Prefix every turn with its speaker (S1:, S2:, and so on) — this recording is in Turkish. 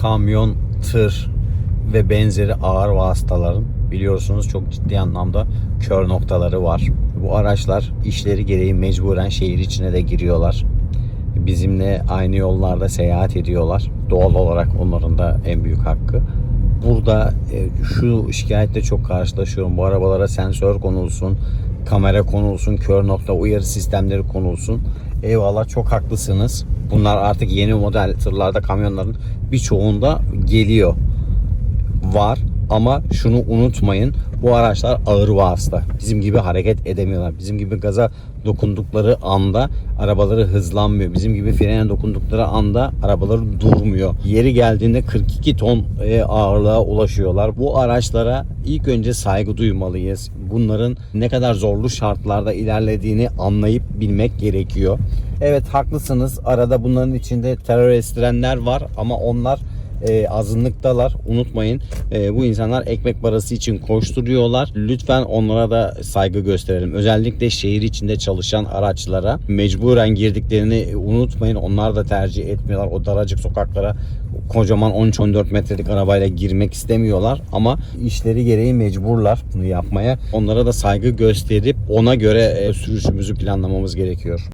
S1: kamyon, tır ve benzeri ağır vasıtaların biliyorsunuz çok ciddi anlamda kör noktaları var. Bu araçlar işleri gereği mecburen şehir içine de giriyorlar. Bizimle aynı yollarda seyahat ediyorlar. Doğal olarak onların da en büyük hakkı. Burada e, şu şikayetle çok karşılaşıyorum. Bu arabalara sensör konulsun, kamera konulsun, kör nokta uyarı sistemleri konulsun. Eyvallah çok haklısınız. Bunlar artık yeni model tırlarda, kamyonların birçoğunda geliyor. Var ama şunu unutmayın. Bu araçlar ağır vasıta. Bizim gibi hareket edemiyorlar. Bizim gibi gaza dokundukları anda arabaları hızlanmıyor. Bizim gibi frene dokundukları anda arabaları durmuyor. Yeri geldiğinde 42 ton e, ağırlığa ulaşıyorlar. Bu araçlara ilk önce saygı duymalıyız. Bunların ne kadar zorlu şartlarda ilerlediğini anlayıp bilmek gerekiyor. Evet haklısınız. Arada bunların içinde terör estirenler var ama onlar e, azınlıktalar. Unutmayın e, bu insanlar ekmek parası için koşturuyorlar. Lütfen onlara da saygı gösterelim. Özellikle şehir içinde çalışan araçlara mecburen girdiklerini unutmayın. Onlar da tercih etmiyorlar. O daracık sokaklara kocaman 13-14 metrelik arabayla girmek istemiyorlar ama işleri gereği mecburlar bunu yapmaya. Onlara da saygı gösterip ona göre e, sürüşümüzü planlamamız gerekiyor.